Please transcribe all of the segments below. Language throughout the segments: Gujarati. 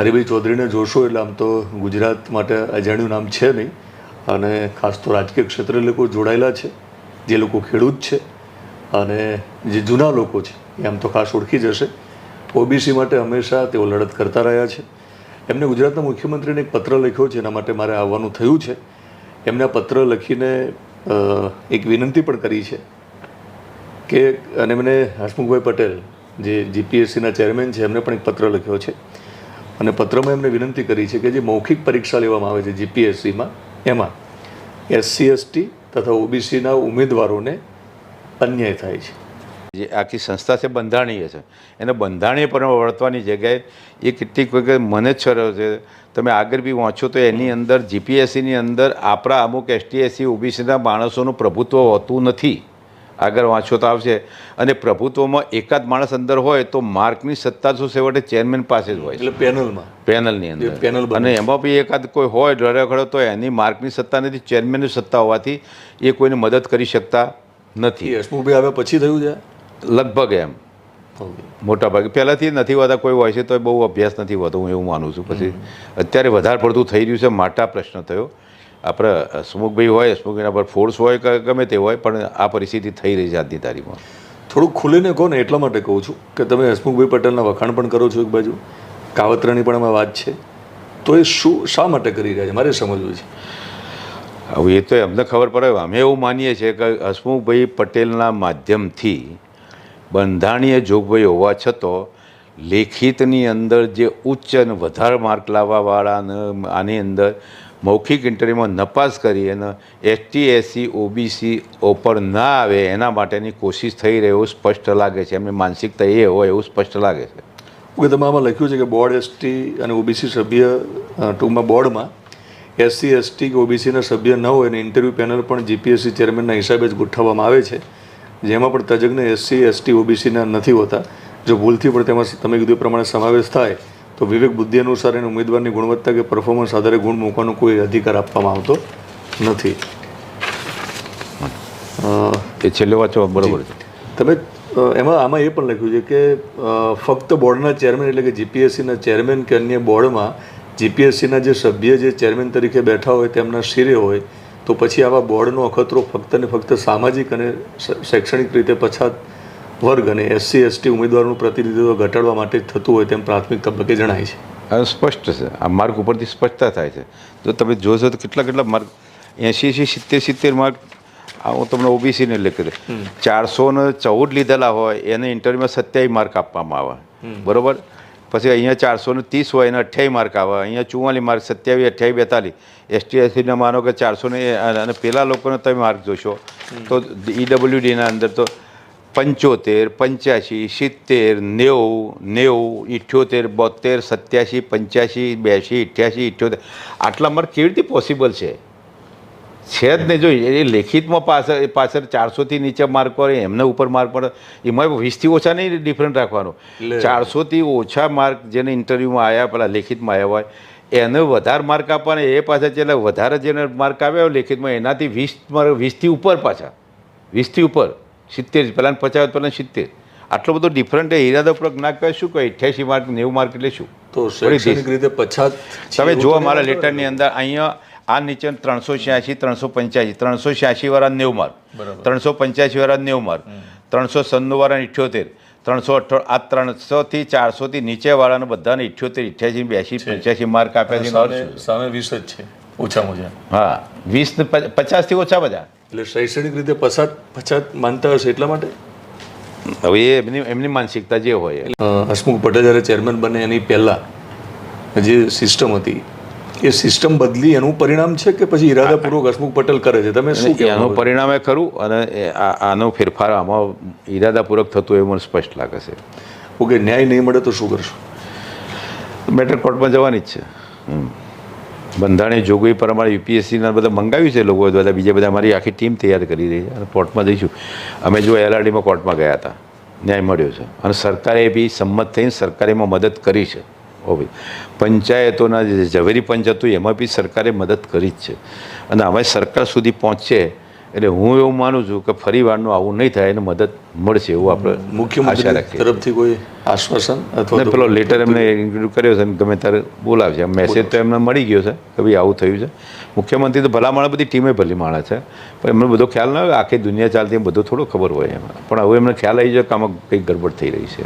હરિભાઈ ચૌધરીને જોશો એટલે આમ તો ગુજરાત માટે અજાણ્યું નામ છે નહીં. અને ખાસ તો રાજકીય ક્ષેત્રે લોકો જોડાયેલા છે, જે લોકો ખેડૂત છે અને જે જૂના લોકો છે, એ આમ તો ખાસ ઓળખી જશે ઓબીસી માટે હંમેશા તેઓ લડત કરતા રહ્યા છે. એમને ગુજરાતના મુખ્યમંત્રીને એક પત્ર લખ્યો છે, એના માટે મારે આવવાનું થયું છે. એમને પત્ર લખીને એક વિનંતી પણ કરી છે કે, અને મને હસમુખભાઈ પટેલ, જે જીપીએસસીના ચેરમેન છે, એમને પણ એક પત્ર લખ્યો છે. અને પત્રમાં એમને વિનંતી કરી છે કે જે મૌખિક પરીક્ષા લેવામાં આવે છે જીપીએસસીમાં, એમાં એસસી, એસટી તથા ઓબીસીના ઉમેદવારોને અન્યાય થાય છે. જે આખી સંસ્થા છે બંધારણીય છે. એને બંધારણીય પર વર્તવાની જગ્યાએ એ કેટલીક વખત મને જ છરો છે. તમે આગળ બી વાંચો તો એની અંદર જીપીએસસીની અંદર આપણા અમુક એસટી, એસસી, ઓબીસીના માણસોનું પ્રભુત્વ હોતું નથી. આગળ વાંચો તો આવશે. અને પ્રભુત્વમાં એકાદ માણસ અંદર હોય તો માર્કની સત્તા શું છેવટે ચેરમેન પાસે જ હોય એટલે પેનલમાં. પેનલની અંદર. પેનલ અને એમાં બી એકાદ કોઈ હોય ડરેખડો તો એની માર્કની સત્તા નથી ચેરમેનની સત્તા હોવાથી એ કોઈને મદદ કરી શકતા નથી. હસમુખભાઈ હવે પછી થયું છે? લગભગ એમ. મોટા ભાગે પહેલાંથી નથી હોતા કોઈ હોય છે તો બહુ અભ્યાસ નથી હોતો હું એવું માનું છું. પછી અત્યારે વધારે પડતું થઈ રહ્યું છે માટા પ્રશ્ન થયો. આપણે હસમુખભાઈ હોય હસમુખભાઈના પર ફોર્સ હોય કે ગમે તે હોય પણ આ પરિસ્થિતિ થઈ રહી છે આજની તારીખમાં. થોડુંક ખુલીને કહો ને એટલા માટે કહું છું કે તમે હસમુખભાઈ પટેલના વખાણ પણ કરો છો એક બાજુ કાવતરાની પણ એમાં વાત છે. તો એ શું શા માટે કરી રહ્યા છે? મારે સમજવું છે. હવે એ તો એમને ખબર પડે અમે એવું માનીએ છીએ કે હસમુખભાઈ પટેલના માધ્યમથી બંધારણીય જોગવાઈ હોવા છતાં લેખિતની અંદર જે ઉચ્ચ અને વધારે માર્ક લાવવાવાળાને આની અંદર મૌખિક ઇન્ટરવ્યૂમાં નપાસ કરી અને એસટી એસસી ઓબીસી ઓપર ના આવે એના માટેની કોશિશ થઈ રહી એવું સ્પષ્ટ લાગે છે. એમની માનસિકતા એ હોય એવું સ્પષ્ટ લાગે છે. ઓકે તમે આમાં લખ્યું છે કે બોર્ડ એસટી અને ઓબીસી સભ્ય ટૂંકમાં બોર્ડમાં એસસી, એસટી કે ઓબીસીના સભ્ય ન હોય અને ઇન્ટરવ્યૂ પેનલ પણ જીપીએસસી ચેરમેનના હિસાબે જ ગોઠવવામાં આવે છે. જેમાં પણ તજજ્ઞ એસસી, એસટી, ઓબીસીના નથી હોતા. જો ભૂલથી પણ તેમાં તમે કીધું પ્રમાણે સમાવેશ થાય તો વિવેક બુદ્ધિ અનુસાર એને ઉમેદવારની ગુણવત્તા કે પરફોર્મન્સ આધારે ગુણ મૂકવાનો કોઈ અધિકાર આપવામાં આવતો નથી. એ છેલ્લે વાંચો બરાબર છે. તમે એમાં આમાં એ પણ લખ્યું છે કે ફક્ત બોર્ડના ચેરમેન એટલે કે જીપીએસસીના ચેરમેન કે અન્ય બોર્ડમાં જીપીએસસીના જે સભ્ય જે ચેરમેન તરીકે બેઠા હોય તેમના શિરે હોય તો પછી આવા બોર્ડનો અખતરો ફક્ત ને ફક્ત સામાજિક અને શૈક્ષણિક રીતે પછાત વર્ગ અને એસસી એસટી ઉમેદવારોનું પ્રતિનિધિત્વ ઘટાડવા માટે જ થતું હોય તેમ પ્રાથમિક તબક્કે જણાય છે. સ્પષ્ટ છે. આ માર્ક ઉપરથી સ્પષ્ટતા થાય છે. તો તમે જોશો તો કેટલા કેટલા માર્ક એંશી એંશી સિત્તેર સિત્તેર માર્ક હું તમને ઓબીસીને લખી દઉં. ચારસો ને ચૌદ લીધેલા હોય એને ઇન્ટરવ્યુમાં સત્યાવીસ માર્ક આપવામાં આવે. બરોબર? પછી અહીંયા ચારસો ને ત્રીસ હોય એને અઠ્યાવીસ માર્ક આવે. અહીંયા ચુમ્માલીસ માર્ક સત્યાવીસ અઠ્યાવીસ બેતાલીસ. એસટી એસસીને માનો કે ચારસો ને અને પેલા લોકોને તમે માર્ક જોશો. તો ઈડબ્લ્યુડીના અંદર તો પંચોતેર પંચ્યાસી સિત્તેર નેવું નેવું ઇઠ્યોતેર બોતેર સત્યાસી પંચ્યાસી બ્યાસી અઠ્યાસી ઇઠ્યોતેર. આટલા માર્ક કેવી રીતે પોસિબલ છે? છે જ નહીં જો એ લેખિતમાં પાછળ પાછળ ચારસોથી નીચે માર્ક પડે એમને ઉપર માર્ક પડે. એમાં વીસથી ઓછા નહીં ડિફરન્ટ રાખવાનો. ચારસોથી ઓછા માર્ક જેને ઇન્ટરવ્યૂમાં આવ્યા પેલા લેખિતમાં આવ્યા હોય એને વધારે માર્ક આપવાના એ પાછા જેટલા વધારે જેને માર્ક આવ્યા હોય લેખિતમાં એનાથી વીસ માર્ક વીસથી ઉપર પાછા. વીસથી ઉપર. સિત્તેર પહેલાં પચાસ પહેલાં સિત્તેર. આટલો બધો ડિફરન્ટ ઈરાદાપૂર્વક ના કહે શું કહે અઠ્યાસી માર્ક નેવું માર્ક એટલે શું? તો શૈક્ષણિક રીતે પછાત તમે જુઓ મારા લેટરની અંદર અહીંયા આ નીચે ત્રણસો છ્યાસી ત્રણસો પંચ્યાસી ત્રણસો છ્યાસી વાળા નેવું માર્ક. ત્રણસો પંચ્યાસી વાળા નેવું માર્ક. ત્રણસો સન્નું વાળા ઇઠ્યોતેર. ત્રણસો અઠ્ઠો આ ત્રણસોથી ચારસોથી નીચે વાળાને બધાને ઇઠ્યોતેર ઇઠ્યાસી બ્યાસી પંચ્યાસી માર્ક આપ્યા છે સામે વીસ જ છે ઓછામાં ઓછા. હા વીસ પચાસથી ઓછા બધા. એટલે શૈક્ષણિક રીતે પછાત પછાત માનતા હશે એટલા માટે? હવે એ એમની એમની માનસિકતા જે હોય હસમુખ પટેલ જ્યારે ચેરમેન બને એની પહેલાં જે સિસ્ટમ હતી એ સિસ્ટમ બદલી એનું પરિણામ છે કે પછી ઈરાદાપૂર્વક હસમુખ પટેલ કરે છે? તમે શું એનું પરિણામ એ ખરું અને આનો ફેરફાર આમાં ઈરાદાપૂર્વક થતું એવું મને સ્પષ્ટ લાગે છે. ઓકે ન્યાય નહીં મળે તો શું કરશો? મેટર કોર્ટમાં જવાની જ છે. બંધારણીય જોગવાઈ અમારે યુપીએસસીના બધા મંગાવ્યું છે, લોકો બધા, બીજા બધા અમારી આખી ટીમ તૈયાર કરી રહી છે અને કોર્ટમાં જઈશું. અમે જો એલઆરડીમાં કોર્ટમાં ગયા હતા, ન્યાય મળ્યો છે. અને સરકારે બી સંમત થઈને સરકારે એમાં મદદ કરી છે. ઓબી પંચાયતોના જે ઝવેરી પંચ હતું, એમાં બી સરકારે મદદ કરી જ છે. અને અમે સરકાર સુધી પહોંચશે એટલે હું એવું માનું છું કે ફરી વારનું આવું નહીં થાય એને મદદ મળશે એવું આપણે મુખ્ય તરફથી કોઈ આશ્વાસન અથવા પેલો લેટર એમને ઇન્ક્લુડ કર્યો છે ગમે ત્યારે બોલાવશે મેસેજ તો એમને મળી ગયો છે કે ભાઈ આવું થયું છે. મુખ્યમંત્રી તો ભલા માણસ બધી ટીમે ભલી માણસ છે. પણ એમને બધો ખ્યાલ ના આવે આખી દુનિયા ચાલતી બધું થોડો ખબર હોય એમાં. પણ હવે એમને ખ્યાલ આવી જાય કે આમાં કંઈક ગડબડ થઈ રહી છે.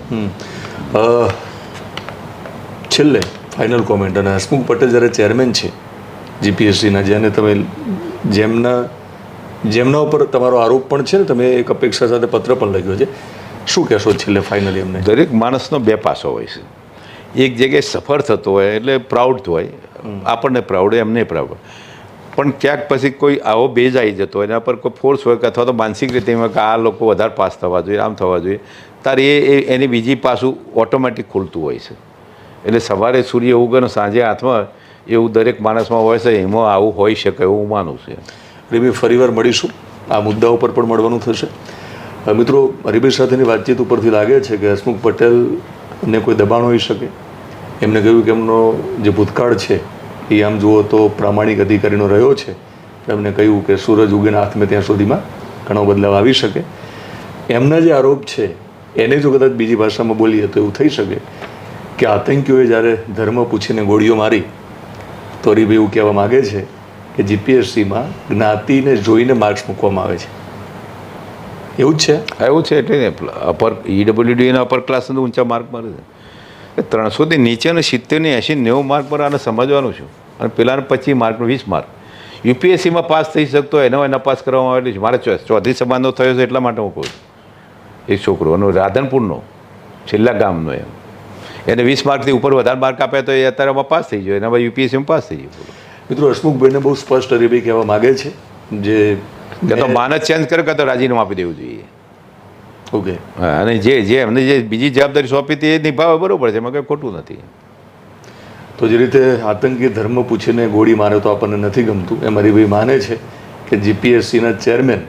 છેલ્લે ફાઇનલ કોમેન્ટ અને હસમુખ પટેલ જ્યારે ચેરમેન છે જીપીએસસીના જેને તમે જેમના જેમના ઉપર તમારો આરોપ પણ છે ને તમે એક અપેક્ષા સાથે પત્ર પણ લખ્યો છે. શું કહેશો છેલ્લે ફાઇનલી એમને દરેક માણસનો બે પાસો હોય છે. એક જગ્યાએ સફળ થતો હોય એટલે પ્રાઉડ હોય. આપણને પ્રાઉડ હોય એમને પ્રાઉડ પણ ક્યાંક પછી કોઈ આવો બેજ આવી જતો હોય એના પર કોઈ ફોર્સ હોય કે અથવા તો માનસિક રીતે એમાં કે આ લોકો વધારે પાસ થવા જોઈએ આમ થવા જોઈએ તારે એ એ- એની બીજી પાસું ઓટોમેટિક ખુલતું હોય છે. એટલે સવારે સૂર્ય ઉગે સાંજે હાથમાં એવું દરેક માણસમાં હોય છે એમાં આવું હોઈ શકે એવું માનું છું હરીભાઈ ફરીવાર મળીશું. આ મુદ્દા ઉપર પણ મળવાનું થશે. મિત્રો હરીભાઈ સાથેની વાતચીત ઉપરથી લાગે છે કે હસમુખ પટેલને કોઈ દબાણ હોઈ શકે? એમને કહ્યું કે એમનો જે ભૂતકાળ છે, એ આમ જુઓ તો પ્રામાણિક અધિકારીનો રહ્યો છે. એમને કહ્યું કે સૂરજ ઉગેના હાથમાં ત્યાં સુધીમાં ઘણો બદલાવ આવી શકે. એમના જે આરોપ છે, એને જો કદાચ બીજી ભાષામાં બોલીએ તો એવું થઈ શકે કે આતંકીઓએ જ્યારે ધર્મ પૂછીને ગોળીઓ મારી, તો રીબી એવું કહેવા માગે છે કે જીપીએસસીમાં જ્ઞાતિને જોઈને માર્ક્સ મૂકવામાં આવે છે. એવું જ છે? એવું છે એટલે અપર ઈડબ્લ્યુડીના અપર ક્લાસનો ઊંચા માર્ક મારે છે. એ ત્રણસોથી નીચેનું સિત્તેરને, એંશી, નેવું માર્ક પર આને સમજવાનું છું. અને પેલાને પચીસ માર્કનું વીસ માર્ક યુપીએસસીમાં પાસ થઈ શકતો એનો એના પાસ કરવામાં આવેલી છે. મારે ચોથી સમાજનો થયો છે એટલા માટે હું કહું છું. એક છોકરો એનો રાધનપુરનો, છેલ્લા ગામનો એમ. એને વીસ માર્કથી ઉપર વધારે માર્ક આપ્યા તો એ અત્યારે પાસ થઈ ગયો. એના યુપીએસસીમાં પાસ થઈ ગયો. મિત્રો હસમુખભાઈને બહુ સ્પષ્ટ હરીભાઈ કહેવા માગે છે જે તો માનસ ચેન્જ કરે કે તો રાજીનામું આપી દેવું જોઈએ. ઓકે. હા અને જે જે એમને જે બીજી જવાબદારી સોંપી હતી એ નિભાવે બરાબર છે એમાં કંઈ ખોટું નથી. તો જે રીતે આતંકી ધર્મ પૂછીને ગોળી મારે તો આપણને નથી ગમતું એમ હરિભાઈ માને છે કે જીપીએસસીના ચેરમેન